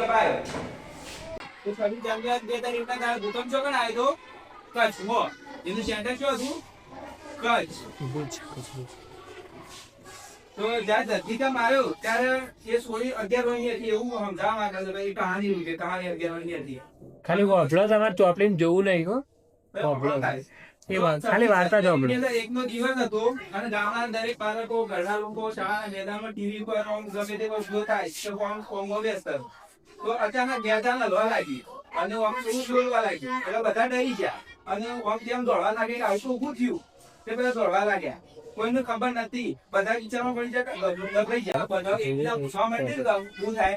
કપાયો તો છવ્વીસ જાન્યુઆરી બે તારીખના દાડે ભૂકંપ ચોકન આવ્યો કચ્છ હો. એનું સેન્ટર શું હતું? કચ્છ. તો જ્યારે ધરતીકંપ આવ્યો ત્યારે એ સોળી અગિયાર વર્ષની હતી એવું સમજાવવા માંગે છે. ભાઈ કહાની અગિયાર વર્ષની હતી. ખાલી વાપરો તમારે ચોપડીને જોવું નહીં હો. વાત ખાલી વાર્તા જો અંદર એકનો દિવસ હતો અને ગામના દરેક બાળકો ઘરના લોકો શાળાના મેદાનમાં ટીવી પર આમ ગમે તે વસ્તુ થાય તો કોંગો બેસતા તો અચાનક ગેજાન હલવા લાગી. અને આમ શું બોલવા લાગી? એટલે બધા ડરી ગયા. અને આમ તેમ દોડવા લાગે કે આવું ઊભું થયું, તે બધા દોડવા લાગ્યા. કોઈને ખબર નથી બધા વિચારમાં પડી જાય ગભરાઈ ગયા. બધા એકબીજા પૂછવા માંડ્યા કે શું થાય?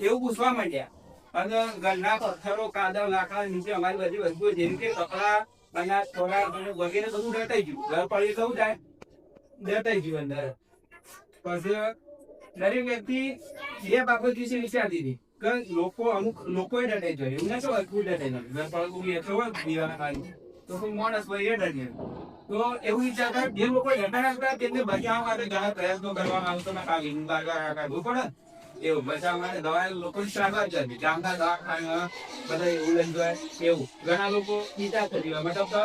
એવું પૂછવા માંડ્યા. અને ઘરના પથ્થરો, કાદવ, લાકડા નીચે અમારી બધી વસ્તુઓ, જેમ કે કપડા અનાજ થોડા વગેરે બધું ડટાઈ ગયું. ઘર પડી થવું થાય ડટાઈ ગયું અંદર. પછી દરેક વ્યક્તિ જે બાબત વિશે વિચારતી હતી. કે લોકો અમુક લોકોએ દટાઈ જોઈએ એવું ના શું અદભુત જાય ઘર પડવું એ હોય કારણે. તો કોઈ માણસ હોય એ ડરે. તો એવું વિચારતા જે લોકો ડરતા હતા તેમને બચાવવા માટે ઘણા પ્રયત્નો કરવામાં આવતો ના કાઢી બાગા કાઢવું પડે. એવું બચાવવા માટે દવા લોકો સારવાર કરવી ગામના દવાખાના, બધા એવું લઈ જાય એવું. ઘણા લોકો ઈજા કરી હોય મતલબ તો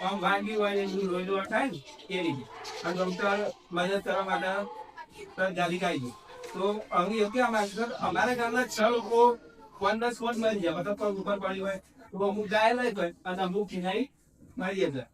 આમ વાનગી હોય ને લોહી લોહી થાય ને, એ રીતે. અને ડોક્ટર મદદ કરવા માટે ગાડી કાઢી તો હવે એવું કે અમારા અમારા ગામના છ લોકો પંદર સ્પોટ મરી જાય મતલબ પગ ઉપર પડી હોય તો અમુક ગાય લઈ હોય અને અમુક ખીનાઈ મરી જતા